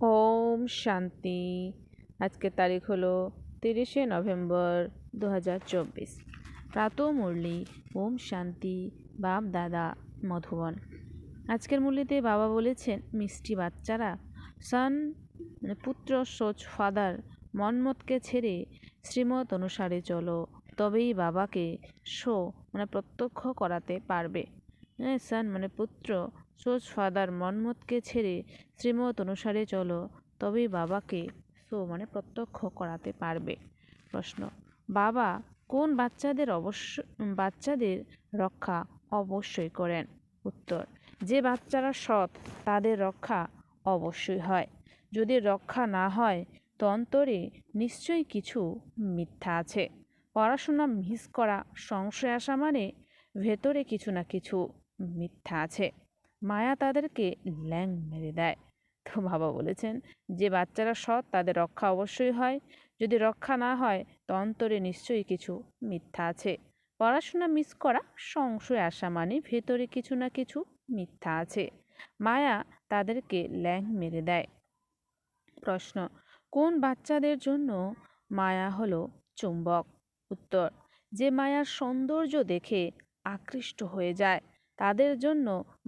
ওম শান্তি। আজকের তারিখ হলো তিরিশে নভেম্বর দু হাজার চব্বিশ। প্রাত মুরলি, ওম শান্তি, বাপ দাদা, মধুবন। আজকের মুরলিতে বাবা বলেছেন, মিষ্টি বাচ্চারা, সান মানে পুত্র সোচ ফাদার, মনমতকে ছেড়ে শ্রীমত অনুসারে চলো। তবেই বাবাকে শো মানে প্রত্যক্ষ করাতে পারবে। হ্যাঁ সান মানে পুত্র সোচ ফাদার মনমতকে ছেড়ে শ্রীমত অনুসারে চলো, তবেই বাবাকে সো মানে প্রত্যক্ষ করাতে পারবে। প্রশ্ন, বাবা কোন বাচ্চাদের অবশ্য, বাচ্চাদের রক্ষা অবশ্যই করেন? উত্তর, যে বাচ্চারা সৎ তাদের রক্ষা অবশ্যই হয়। যদি রক্ষা না হয়, তো অন্তরে নিশ্চয়ই কিছু মিথ্যা আছে। পড়াশোনা মিস করা, সংশয় আসা মানে ভেতরে কিছু না কিছু মিথ্যা আছে। মায়া তাদেরকে ল্যাং মেরে দেয়। তো বাবা বলেছেন, যে বাচ্চারা সৎ, তাদের রক্ষা অবশ্যই হয়। যদি রক্ষা না হয়, তো অন্তরে নিশ্চয়ই কিছু মিথ্যা আছে। পড়াশোনা মিস করা, সংশয় আসা মানে ভেতরে কিছু না কিছু মিথ্যা আছে। মায়া তাদেরকে ল্যাং মেরে দেয়। প্রশ্ন, কোন বাচ্চাদের জন্য মায়া হলো চুম্বক? উত্তর, যে মায়ার সৌন্দর্য দেখে আকৃষ্ট হয়ে যায়। তাদের জন্য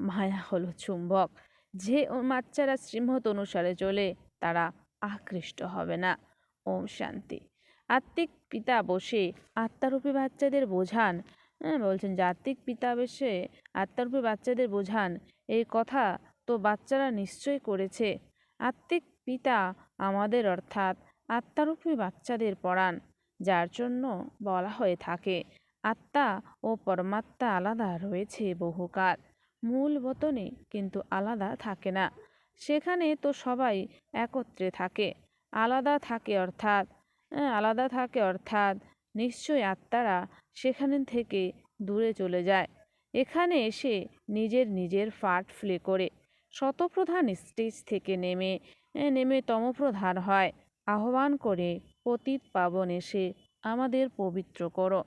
মায়া হলো চুম্বক। যে বাচ্চারা শ্রীমত অনুসারে চলে তারা আকৃষ্ট হবে না। ওম শান্তি। আত্মিক পিতা বসে আত্মারূপী বাচ্চাদের বোঝান। হ্যাঁ বলছেন আত্মিক পিতা বসে আত্মারূপী বাচ্চাদের বোঝান এই কথা তো বাচ্চারা নিশ্চয় করেছে। আত্মিক পিতা আমাদের অর্থাৎ আত্মারূপী বাচ্চাদের পড়ান, যার জন্য বলা হয়ে থাকে। আত্মা ও পরমাত্মা আলাদা রয়েছে বহুকাল মূল বতনে কিন্তু আলাদা থাকে না। সেখানে তো সবাই একত্রে থাকে। আলাদা থাকে অর্থাৎ আলাদা থাকে অর্থাৎ নিশ্চয়ই আত্মারা সেখানে থেকে দূরে চলে যায়। এখানে এসে নিজের নিজের ফাট ফ্লে করে। শতপ্রধান স্টেজ থেকে নেমে নেমে তমপ্রধান হয়। আহ্বান করে পতিত পাবন এসে আমাদের পবিত্র করো।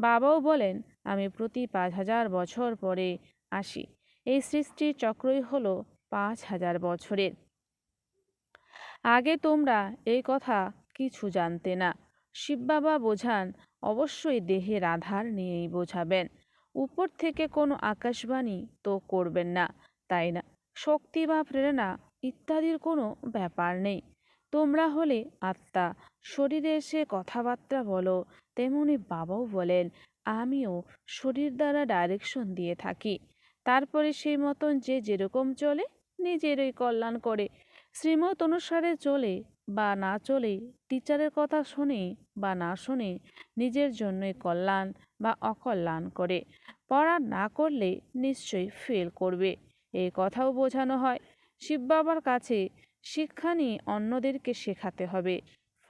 বাবাও বলেন, আমি প্রতি পাঁচ হাজার বছর পরে আসি। এই সৃষ্টির চক্রই হলো পাঁচ হাজার বছরের। আগে তোমরা এই কথা কিছু জানতে না। শিব বাবা বোঝান, অবশ্যই দেহের আধার নিয়েই বোঝাবেন। উপর থেকে কোনো আকাশবাণী তো করবেন না, তাই না? শক্তি বা প্রেরণা ইত্যাদির কোনো ব্যাপার নেই। তোমরা হলে আত্মা। শরীরে এসে কথাবার্তা বলো তেমনি বাবাও বলেন, আমিও শরীর দ্বারা ডাইরেকশন দিয়ে থাকি। তারপরে সেই মতন যে যেরকম চলে, নিজেরই কল্যাণ করে। শ্রীমত অনুসারে চলে বা না চলে, টিচারের কথা শুনে বা না শুনে নিজের জন্যই কল্যাণ বা অকল্যাণ করে। পড়া না করলে নিশ্চয়ই ফেল করবে। এই কথাও বোঝানো হয়। শিব বাবার কাছে শিক্ষা নিয়ে অন্যদেরকে শেখাতে হবে।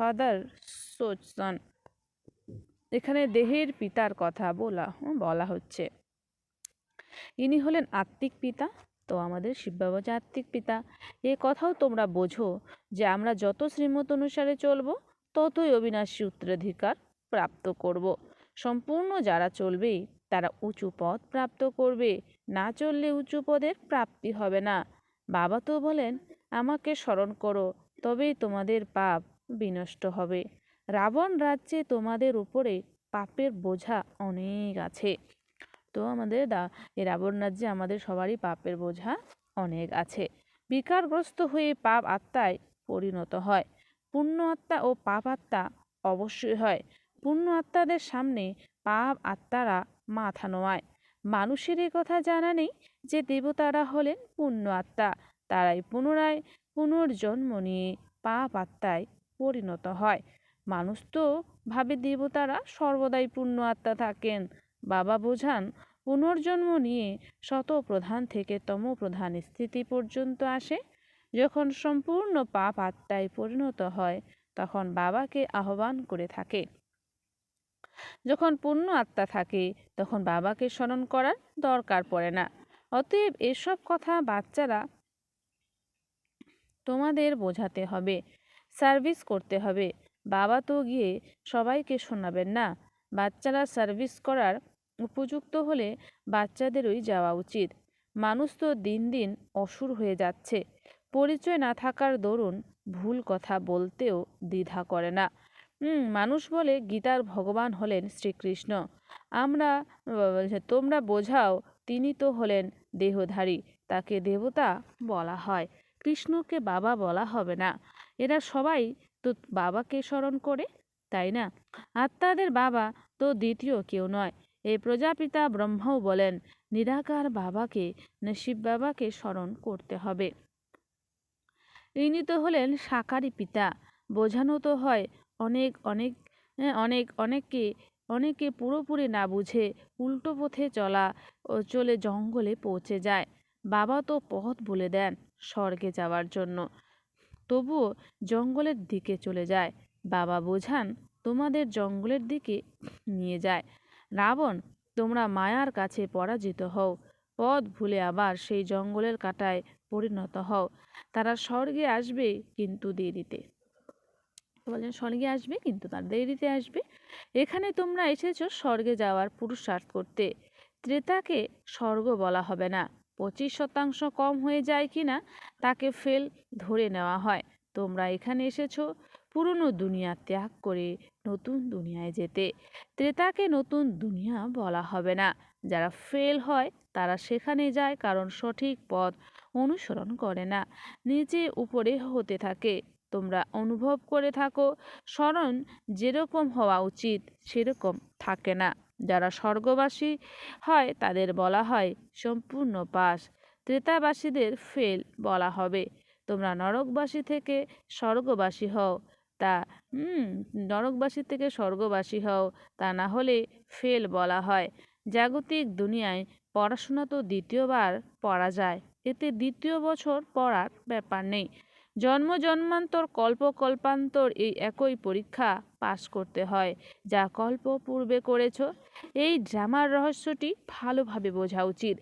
ফাদার সোচসন এখানে দেহের পিতার কথা বলা বলা হচ্ছে। ইনি হলেন আত্মিক পিতা, তো আমাদের শিব বাবা যে আত্মিক পিতা। এ কথাও তোমরা বোঝো যে আমরা যত শ্রীমত অনুসারে চলব, ততই অবিনাশী উত্তরাধিকার প্রাপ্ত করব। সম্পূর্ণ যারা চলবে, তারা উঁচু পদ প্রাপ্ত করবে। না চললে উঁচু পদের প্রাপ্তি হবে না। বাবা তো বলেন, আমাকে স্মরণ করো, তবেই তোমাদের পাপ বিনষ্ট হবে। রাবণ রাজ্যে তোমাদের উপরে পাপের বোঝা অনেক আছে। তো আমাদের দা, এই রাবণ রাজ্যে আমাদের সবারই পাপের বোঝা অনেক আছে। বিকারগ্রস্ত হয়ে পাপ আত্মায় পরিণত হয়। পুণ্য আত্মা ও পাপ আত্মা অবশ্যই হয়। পুণ্য আত্মাদের সামনে পাপ আত্মারা মাথা নোয়ায়। মানুষের এ কথা জানা নেই যে দেবতারা হলেন পুণ্য আত্মা। তারাই পুনরায় পুনর্জন্ম নিয়ে পাপ আত্মায় পরিণত হয়। মানুষ তো ভাবে দেবতারা সর্বদাই পূর্ণ আত্মা থাকেন। বাবা বোঝান, পুনর্জন্ম নিয়ে শত প্রধান থেকে তম প্রধান স্থিতি পর্যন্ত আসে। যখন সম্পূর্ণ পাপ আত্মায় পরিণত হয়, তখন বাবাকে আহ্বান করে থাকে। যখন পূর্ণ আত্মা থাকে, তখন বাবাকে স্মরণ করার দরকার পড়ে না। অতএব এসব কথা বাচ্চারা তোমাদের বোঝাতে হবে, সার্ভিস করতে হবে। বাবা তো গিয়ে সবাইকে শোনাবেন না। বাচ্চারা সার্ভিস করার উপযুক্ত হলে বাচ্চাদেরই যাওয়া উচিত। মানুষ তো দিন দিন অসুর হয়ে যাচ্ছে। পরিচয় না থাকার দরুন ভুল কথা বলতেও দ্বিধা করে না। মানুষ বলে গীতার ভগবান হলেন শ্রীকৃষ্ণ। আমরা তোমরা বোঝাও, তিনি তো হলেন দেহধারী। তাকে দেবতা বলা হয়। কৃষ্ণকে বাবা বলা হবে না। এরা সবাই তো বাবাকে স্মরণ করে, তাই না? আত্মাদের বাবা তো দ্বিতীয় কেউ নয়। এই প্রজাপিতা ব্রহ্মও বলেন, নিরাকার বাবাকে, নসিব বাবাকে স্মরণ করতে হবে। ইনি তো হলেন সাকারি পিতা। বোঝানো তো হয় অনেক অনেক অনেক, অনেককে অনেকে পুরোপুরি না বুঝে উল্টো পথে চলা ও চলে জঙ্গলে পৌঁছে যায়। বাবা তো পথ বলে দেন স্বর্গে যাওয়ার জন্য। তবুও জঙ্গলের দিকে চলে যায়। বাবা বোঝান, তোমাদের জঙ্গলের দিকে নিয়ে যায়। রাবণ, তোমরা মায়ার কাছে পরাজিত হও। পথ ভুলে আবার সেই জঙ্গলের কাটায় পরিণত হও। তারা স্বর্গে আসবে কিন্তু দেরিতে। বলেন, স্বর্গে আসবে কিন্তু তার দেরিতে আসবে? এখানে তোমরা এসেছ স্বর্গে যাওয়ার পুরুষার্থ করতে। ত্রেতাকে স্বর্গ বলা হবে না। পঁচিশ শতাংশ কম হয়ে যায় কি না তাকে ফেল ধরে নেওয়া হয়। তোমরা এখানে এসেছ পুরনো দুনিয়া ত্যাগ করে নতুন দুনিয়ায় যেতে। ত্রেতাকে নতুন দুনিয়া বলা হবে না। যারা ফেল হয়, তারা সেখানে যায় কারণ সঠিক পথ অনুসরণ করে না। নিচে উপরে হতে থাকে। তোমরা অনুভব করে থাকো। স্মরণ যেরকম হওয়া উচিত, সেরকম থাকে না। যারা স্বর্গবাসী হয়, তাদের বলা হয় সম্পূর্ণ পাস। ত্রেতাবাসীদের ফেল বলা হবে। তোমরা নরকবাসী থেকে স্বর্গবাসী হও। তা নরকবাসী থেকে স্বর্গবাসী হও, তা না হলে ফেল বলা হয়। জাগতিক দুনিয়ায় পড়াশোনা তো দ্বিতীয়বার পড়া যায়। এতে দ্বিতীয় বছর পড়ার ব্যাপার নেই। জন্ম জন্মান্তর, কল্প কল্পান্তর এই একই পরীক্ষা পাশ করতে হয়। যা কল্প পূর্বে করেছ, এই ড্রামার রহস্যটি ভালোভাবে বোঝা উচিত।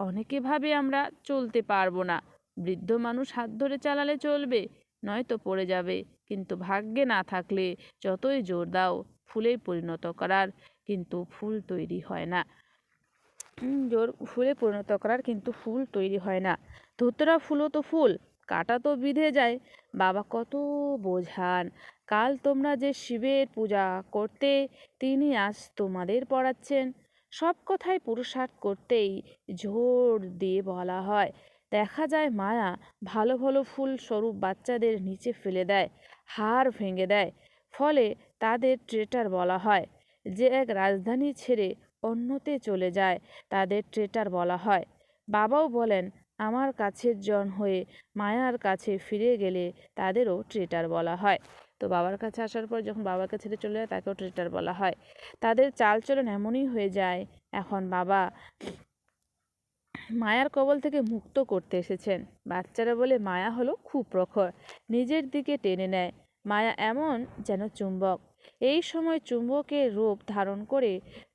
অনেকে ভাবে আমরা চলতে পারব না। বৃদ্ধ মানুষ হাত ধরে চালালে চলবে, নয়তো পড়ে যাবে। কিন্তু ভাগ্যে না থাকলে যতই জোর দাও ফুলে পরিণত করার কিন্তু ফুল তৈরি হয় না। জোর, ফুলে পরিণত করার কিন্তু ফুল তৈরি হয় না। ধুতরা ফুলও তো ফুল। কাটা তো বিঁধে যায়। বাবা কত বোঝান, কাল তোমরা যে শিবের পূজা করতে, তিনি আজ তোমাদের পড়াচ্ছেন। সব কথাই পুরুষার্থ করতেই জোর দিয়ে বলা হয়। দেখা যায় মায়া ভালো ভালো ফুল স্বরূপ বাচ্চাদের নিচে ফেলে দেয়, হাড় ভেঙে দেয়। ফলে তাদের ট্রেটার বলা হয়, যে এক রাজধানী ছেড়ে অন্যতে চলে যায়, তাদের ট্রেটার বলা হয়। বাবাও বলেন আমার কাছের জন হয়ে মায়ার কাছে ফিরে গেলে তাদেরও ট্রেটার বলা হয়। তো বাবার কাছে আসার পর যখন বাবাকে ছেড়ে চলে যায়, তাকেও ট্রেটার বলা হয়। তাদের চালচলন এমনই হয়ে যায়, এখন বাবা মায়ার কবল থেকে মুক্ত করতে এসেছেন। বাচ্চারা বলে মায়া হলো খুব প্রখর, নিজের দিকে টেনে নেয়। মায়া এমন যেন চুম্বক। এই সময় চুম্বকের রূপ ধারণ করে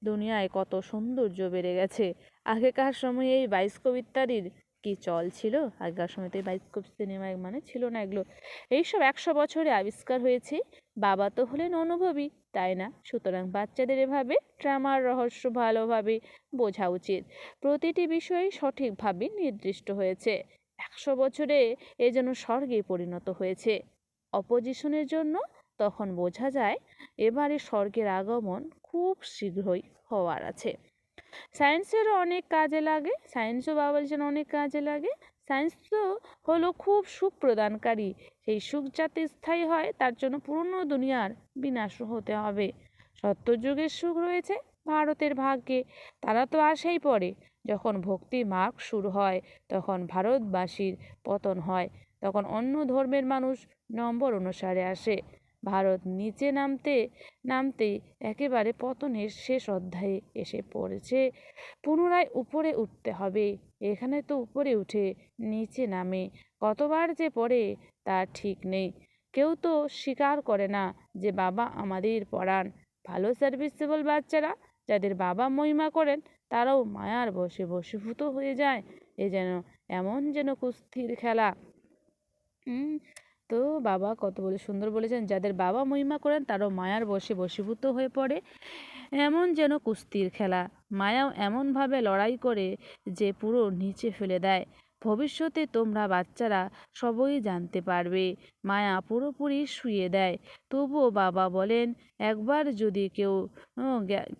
দুনিয়ায় কত সৌন্দর্য বেড়ে গেছে। আগেকার সময়ে এই বাইস্কোপ ইত্যাদির কি চল ছিল? আগেকার সময় তো এই বাইস্কোপ সিনেমা মানে ছিল না এগুলো। এইসব একশো বছরে আবিষ্কার হয়েছে। বাবা তো হলেন অনুভবী, তাই না? সুতরাং বাচ্চাদের এভাবে ড্রামার রহস্য ভালোভাবে বোঝা উচিত। প্রতিটি বিষয় সঠিকভাবে নির্দিষ্ট হয়েছে। একশো বছরে এ যেন স্বর্গে পরিণত হয়েছে। অপোজিশনের জন্য তখন বোঝা যায়, এবারে স্বর্গের আগমন খুব শীঘ্রই হওয়ার আছে। সায়েন্সেরও অনেক কাজে লাগে সায়েন্সও বাবা বলছেন অনেক কাজে লাগে। সায়েন্স তো হলো খুব সুখ প্রদানকারী সেই সুখ যাতে স্থায়ী হয়, তার জন্য পুরনো দুনিয়ার বিনাশ হতে হবে। সত্যযুগের সুখ রয়েছে ভারতের ভাগ্যে, তারা তো আসেই পড়ে। যখন ভক্তি মার্গ শুরু হয়, তখন ভারতবাসীর পতন হয়, তখন অন্য ধর্মের মানুষ নম্বর অনুসারে আসে। ভারত নিচে নামতে নামতেই একেবারে পতনের শেষ অধ্যায়ে এসে পড়েছে। পুনরায় উপরে উঠতে হবে। এখানে তো উপরে উঠে নিচে নামে। কতবার যে পড়ে তার ঠিক নেই। কেউ তো স্বীকার করে না যে বাবা আমাদের পড়ান ভালো সার্ভিসেবল বাচ্চারা যাদের বাবা মহিমা করেন, তারাও মায়ার বসে বসীভূত হয়ে যায়। এ যেন এমন যেন কুস্তির খেলা। তো বাবা কত বলে সুন্দর বলেছেন, যাদের বাবা মহিমা করেন, তারও মায়ার বসে বশীভূত হয়ে পড়ে। এমন যেন কুস্তির খেলা। মায়াও এমনভাবে লড়াই করে যে পুরো নিচে ফেলে দেয়। ভবিষ্যতে তোমরা বাচ্চারা সবই জানতে পারবে। মায়া পুরোপুরি শুয়ে দেয়। তবুও বাবা বলেন, একবার যদি কেউ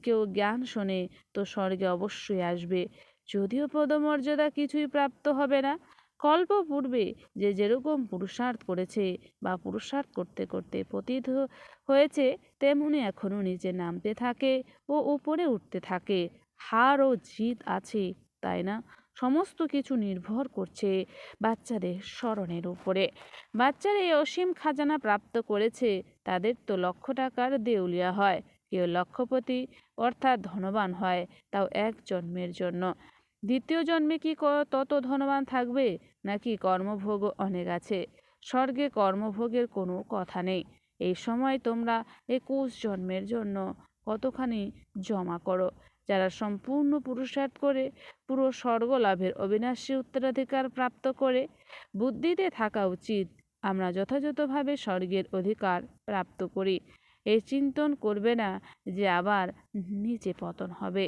কেউ জ্ঞান শোনে, তো স্বর্গে অবশ্যই আসবে। যদিও পদমর্যাদা কিছুই প্রাপ্ত হবে না কল্প পূর্বে যে যেরকম পুরুষার্থ করেছে বা পুরুষার্থ করতে করতে পতিত হয়েছে, তেমনি এখনও নিচে নামতে থাকে ও উপরে উঠতে থাকে। হার ও জিত আছে, তাই না? সমস্ত কিছু নির্ভর করছে বাচ্চাদের স্মরণের উপরে। বাচ্চারা এই অসীম খাজানা প্রাপ্ত করেছে, তাদের তো লক্ষ টাকার দেউলিয়া হয়। কেউ লক্ষপতি অর্থাৎ ধনবান হয়, তাও এক জন্মের জন্য। দ্বিতীয় জন্মে কি তত ধনবান থাকবে? নাকি কর্মভোগ অনেক আছে? স্বর্গে কর্মভোগের কোনো কথা নেই। এই সময় তোমরা একুশ জন্মের জন্য কতখানি জমা করো? যারা সম্পূর্ণ পুরুষার্থ করে, পুরো স্বর্গ লাভের অবিনাশী উত্তরাধিকার প্রাপ্ত করে, বুদ্ধিতে থাকা উচিত। আমরা যথাযথভাবে স্বর্গের অধিকার প্রাপ্ত করি। এই চিন্তন করবে না যে আবার নিচে পতন হবে।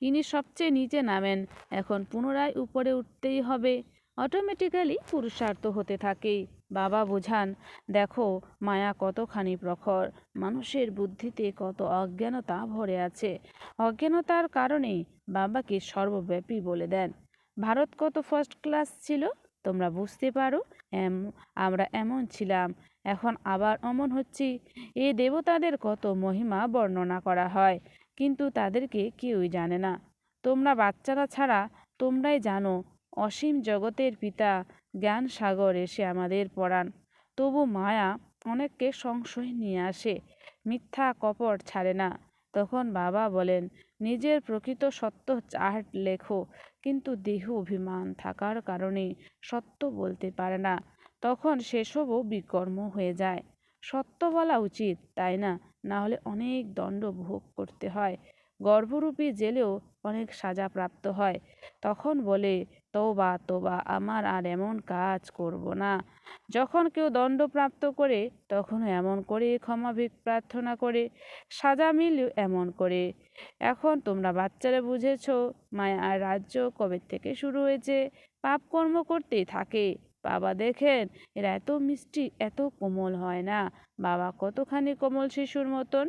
ইনি সবচেয়ে নিচে নামেন। এখন পুনরায় উপরে উঠতেই হবে। অটোমেটিক্যালি পুরুষার্থ হতে থাকে। বাবা বোঝান, দেখো, মায়া কতখানি প্রখর। মানুষের বুদ্ধিতে কত অজ্ঞানতা ভরে আছে। অজ্ঞানতার কারণে বাবাকে সর্বব্যাপী বলে দেন। ভারত কত ফার্স্ট ক্লাস ছিল? তোমরা বুঝতে পারো। এম, আমরা এমন ছিলাম। এখন আবার অমন হচ্ছি। এ দেবতাদের কত মহিমা বর্ণনা করা হয়। কিন্তু তাদেরকে কেউই জানে না। তোমরা বাচ্চারা ছাড়া তোমরাই জানো, অসীম জগতের পিতা জ্ঞান সাগর এসে আমাদের পড়ান তবু মায়া অনেককে সংশয় নিয়ে আসে, মিথ্যা কপট ছাড়ে না। তখন বাবা বলেন, নিজের প্রকৃত সত্য চার্ট লেখো, কিন্তু দেহ অভিমান থাকার কারণে সত্য বলতে পারে না। তখন সেসবও বিকর্ম হয়ে যায়। সত্য বলা উচিত, তাই না? না হলে অনেক দণ্ড ভোগ করতে হয়। গর্ভরূপী জেলেও অনেক সাজা প্রাপ্ত হয়। তখন বলে তোবা তোবা আমার আর এমন কাজ করব না। যখন কেউ দণ্ড প্রাপ্ত করে তখন এমন করে ক্ষমা প্রার্থনা করে, সাজা মিল এমন করে। এখন তোমরা বাচ্চারা বুঝেছ, মায়া আর রাজ্য কবে থেকে শুরু হয়েছে? পাপ কর্ম করতেই থাকে। বাবা দেখেন, এরা এত মিষ্টি, এত কোমল হয় না। বাবা কতখানি কোমল শিশুর মতন।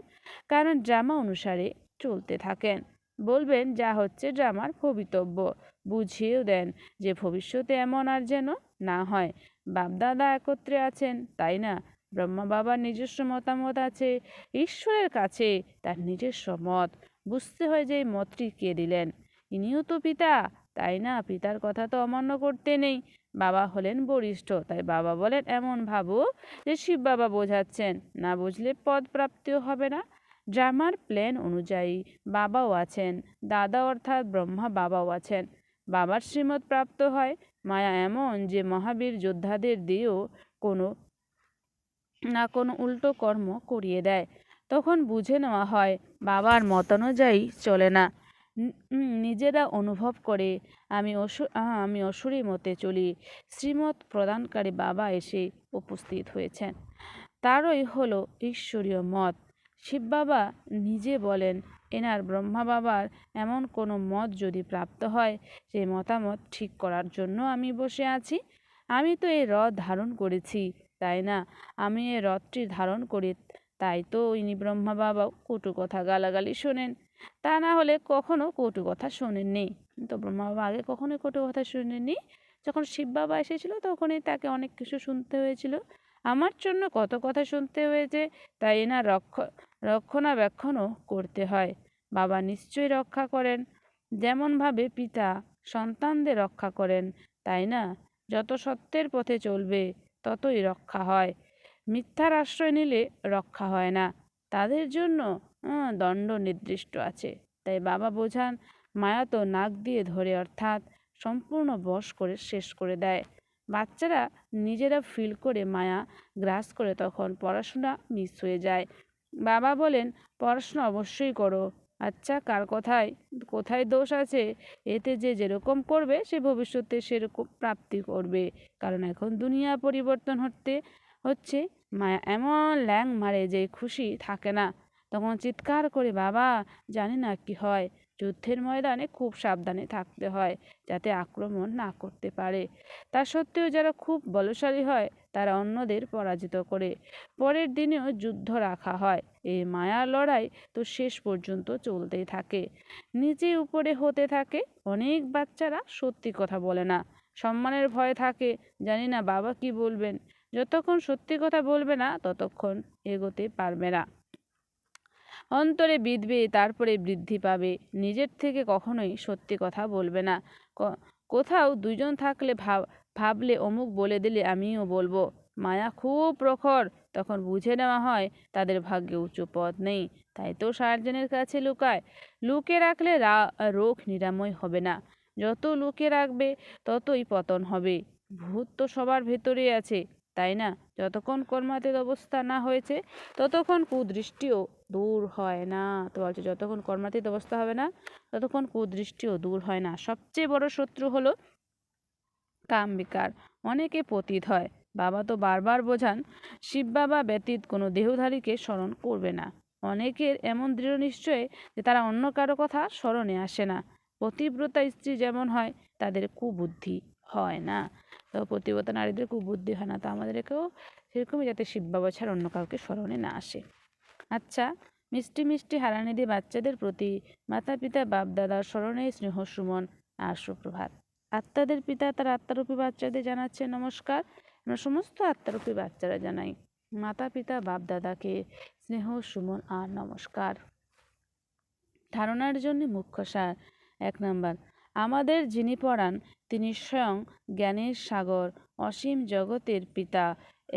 কারণ ড্রামা অনুসারে চলতে থাকেন। বলবেন, যা হচ্ছে ড্রামার ভবিতব্য। বুঝিয়েও দেন যে ভবিষ্যতে এমন আর যেন না হয়। বাপদাদা একত্রে আছেন, তাই না? ব্রহ্মা বাবার নিজস্ব মতামত আছে, ঈশ্বরের কাছে তার নিজস্ব মত। বুঝতে হয় যে এই মতটি কে দিলেন। ইনিও তো পিতা, তাই না? পিতার কথা তো অমান্য করতে নেই। বাবা হলেন বরিষ্ঠ, তাই বাবা বলেন, এমন ভাবো যে শিব বাবা বোঝাচ্ছেন। না বুঝলে পদ প্রাপ্তিও হবে না। ড্রামার প্ল্যান অনুযায়ী বাবাও আছেন। দাদা অর্থাৎ ব্রহ্মা বাবাও আছেন। বাবার শ্রীমত প্রাপ্ত হয়। মায়া এমন যে মহাবীর যোদ্ধাদের দিয়েও কোনো না কোনো উল্টো কর্ম করিয়ে দেয়। তখন বুঝে নেওয়া হয়, বাবার মতানুযায়ী চলে না। নিজেরা অনুভব করে আমি অসু আমি অসুরী মতে চলি। শ্রীমত প্রদানকারী বাবা এসে উপস্থিত হয়েছেন। তারই হলো ঈশ্বরীয় মত। শিব বাবা নিজে বলেন, এনার ব্রহ্মা বাবার এমন কোনো মত যদি প্রাপ্ত হয় সেই মতামত ঠিক করার জন্য আমি বসে আছি। আমি তো এই রথ ধারণ করেছি, তাই না? আমি এই রথটি ধারণ করি, তাই তো ইনি ব্রহ্মা বাবাও কটু কথা গালাগালি শোনেন। তা না হলে কখনো কটু কথা শোনেননি। তো ব্রহ্মা বাবা আগে কখনোই কটু কথা শোনেননি। যখন শিব বাবা এসেছিল তখনই তাকে অনেক কিছু শুনতে হয়েছিল। আমার জন্য কত কথা শুনতে হয়েছে তাই এনার রক্ষ, রক্ষণাবেক্ষণও করতে হয়। বাবা নিশ্চয়ই রক্ষা করেন। যেমনভাবে পিতা সন্তানদের রক্ষা করেন, তাই না? যত সত্যের পথে চলবে, ততই রক্ষা হয়। মিথ্যার আশ্রয় নিলে রক্ষা হয় না। তাদের জন্য দণ্ড নির্দিষ্ট আছে। তাই বাবা বোঝান, মায়া তো নাক দিয়ে ধরে অর্থাৎ সম্পূর্ণ বশ করে শেষ করে দেয়। বাচ্চারা নিজেরা ফিল করে মায়া গ্রাস করে তখন পড়াশোনা মিস হয়ে যায়। বাবা বলেন, পড়াশোনা অবশ্যই করো। আচ্ছা কার কথায়? কোথায় দোষ আছে? এতে যে যেরকম করবে সে ভবিষ্যতে সেরকম প্রাপ্তি করবে। কারণ এখন দুনিয়া পরিবর্তন হতে, হচ্ছে। মায়া এমন ল্যাং মারে যে খুশি থাকে না। তখন চিৎকার করে, বাবা, জানি না কি হয়। যুদ্ধের ময়দানে খুব সাবধানে থাকতে হয় যাতে আক্রমণ না করতে পারে। তা সত্ত্বেও যারা খুব বলশালী হয়, তারা অন্যদের পরাজিত করে। পরের দিনেও যুদ্ধ রাখা হয়। এই মায়ার লড়াই তো শেষ পর্যন্ত চলতেই থাকে। নিচে উপরে হতে থাকে, অনেক বাচ্চারা সত্যি কথা বলে না। সম্মানের ভয় থাকে, জানি না বাবা কি বলবেন। যতক্ষণ সত্যি কথা বলবে না, ততক্ষণ এগোতে পারবে না। অন্তরে বিধবে, তারপরে বৃদ্ধি পাবে। নিজের থেকে কখনোই সত্যি কথা বলবে না। কোথাও দুজন থাকলে ভাব, ভাবলে অমুক বলে দিলে আমিও বলব, মায়া খুব প্রখর। তখন বুঝে নেওয়া হয়, তাদের ভাগ্যে উঁচু পথ নেই। তাই তো সার্জনের কাছে লুকায়। লুকে রাখলে রোগ নিরাময় হবে না। যত লুকে রাখবে, ততই পতন হবে। ভূত তো সবার ভেতরে আছে, তাই না? যতক্ষণ কর্মাতীত অবস্থা না হয়েছে, ততক্ষণ কুদৃষ্টিও দূর হয় না। তো বলছে, যতক্ষণ কর্মাতীত অবস্থা হবে না, ততক্ষণ কুদৃষ্টিও দূর হয় না। সবচেয়ে বড় শত্রু হলো কাম বিকার অনেকে পতীত হয়। বাবা তো বারবার বোঝান, শিব বাবা ব্যতীত কোনো দেহধারীকে স্মরণ করবে না। অনেকের এমন দৃঢ় নিশ্চয় যে তারা অন্য কারও কথা স্মরণে আসে না। পতিব্রতা স্ত্রী যেমন হয়, তাদের কুবুদ্ধি হয় না। তো প্রতিব্রতা নারীদের কুবুদ্ধি হয় না। তো আমাদেরকেও সেরকমই যাতে শিব বাবা ছাড়া অন্য কাউকে স্মরণে না আসে। আচ্ছা মিষ্টি মিষ্টি হারানিধি বাচ্চাদের প্রতি মাতা পিতা বাপদাদার স্মরণে স্নেহ সুমন আর সুপ্রভাত। আত্মাদের পিতা তার আত্মারূপী বাচ্চাদের জানাচ্ছে নমস্কার। আমরা সমস্ত আত্মারূপী বাচ্চারা জানাই মাতা পিতা বাপ দাদাকে স্নেহ সুমন আর নমস্কার। ধারণার জন্য মুখ্য সার এক নম্বর। আমাদের যিনি পড়ান, তিনি স্বয়ং জ্ঞানের সাগর, অসীম জগতের পিতা।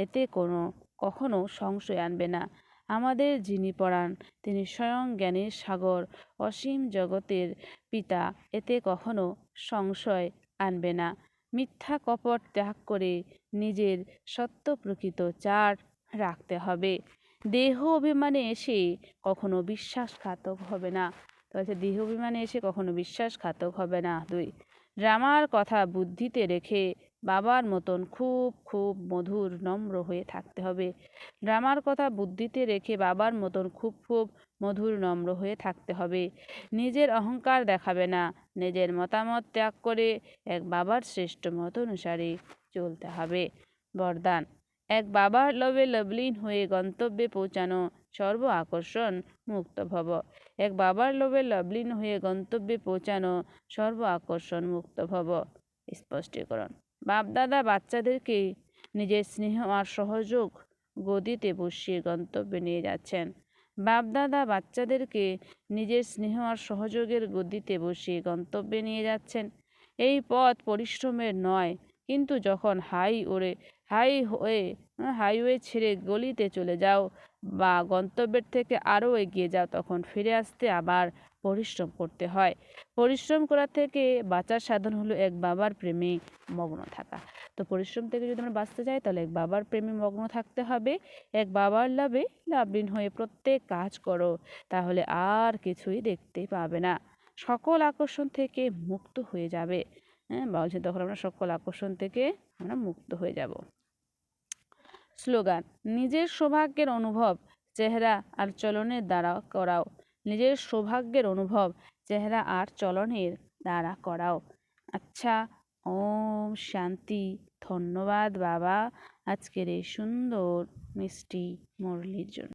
এতে কোনো, কখনো সংশয় আনবে না। আমাদের যিনি পড়ান তিনি স্বয়ং জ্ঞানের সাগর, অসীম জগতের পিতা, এতে কখনো সংশয় আনবে না। মিথ্যা কপট ত্যাগ করে নিজের সত্য প্রকৃত চার রাখতে হবে। দেহ অভিমানে এসে কখনো বিশ্বাসঘাতক হবে না। তো হচ্ছে দেহ অভিমানে এসে কখনো বিশ্বাসঘাতক হবে না? দুই। ড্রামার কথা বুদ্ধিতে রেখে বাবার মতন খুব খুব মধুর, নম্র হয়ে থাকতে হবে। ড্রামার কথা বুদ্ধিতে রেখে বাবার মতন খুব খুব মধুর, নম্র হয়ে থাকতে হবে। নিজের অহংকার দেখাবে না। নিজের মতামত ত্যাগ করে এক বাবার শ্রেষ্ঠ মত অনুসারে চলতে হবে। বরদান। এক বাবার লবে লবলীন হয়ে গন্তব্যে পৌঁছানো সর্ব আকর্ষণ মুক্ত ভব। এক বাবার লোভে লবলীন হয়ে গন্তব্যে পৌঁছানো সর্ব আকর্ষণ মুক্ত ভব। স্পষ্টীকরণ। বাপদাদা বাচ্চাদেরকে নিজের স্নেহ আর সহযোগ গদিতে বসিয়ে গন্তব্যে নিয়ে যাচ্ছেন। বাপদাদা বাচ্চাদেরকে নিজের স্নেহ আর সহযোগের গদিতে বসিয়ে গন্তব্যে নিয়ে যাচ্ছেন। এই পথ পরিশ্রমের নয়, কিন্তু যখন হাই ওরে, হাই হয়ে হাইওয়ে ছেড়ে গলিতে চলে যাও বা গন্তব্যের থেকে আরও এগিয়ে যাও, তখন ফিরে আসতে আবার পরিশ্রম করতে হয়। পরিশ্রম করা থেকে বাঁচার সাধন হলো এক বাবার প্রেমে মগ্ন থাকা। তো পরিশ্রম থেকে যদি আমরা বাঁচতে চাই তাহলে এক বাবার প্রেমে মগ্ন থাকতে হবে। এক বাবার লাভে লাভলীন হয়ে প্রত্যেক কাজ করো, তাহলে আর কিছুই দেখতে পাবে না। সকল আকর্ষণ থেকে মুক্ত হয়ে যাবে। হ্যাঁ বলছে তখন আমরা সকল আকর্ষণ থেকে আমরা মুক্ত হয়ে যাব। স্লোগান, নিজের সৌভাগ্যের অনুভব, চেহারা আর চলনের দ্বারা করাও। নিজের সৌভাগ্যের অনুভব, চেহারা আর চলনের দ্বারা করাও। আচ্ছা ওম শান্তি। ধন্যবাদ বাবা। আজকের এই সুন্দর মিষ্টি মুরলির জন্য।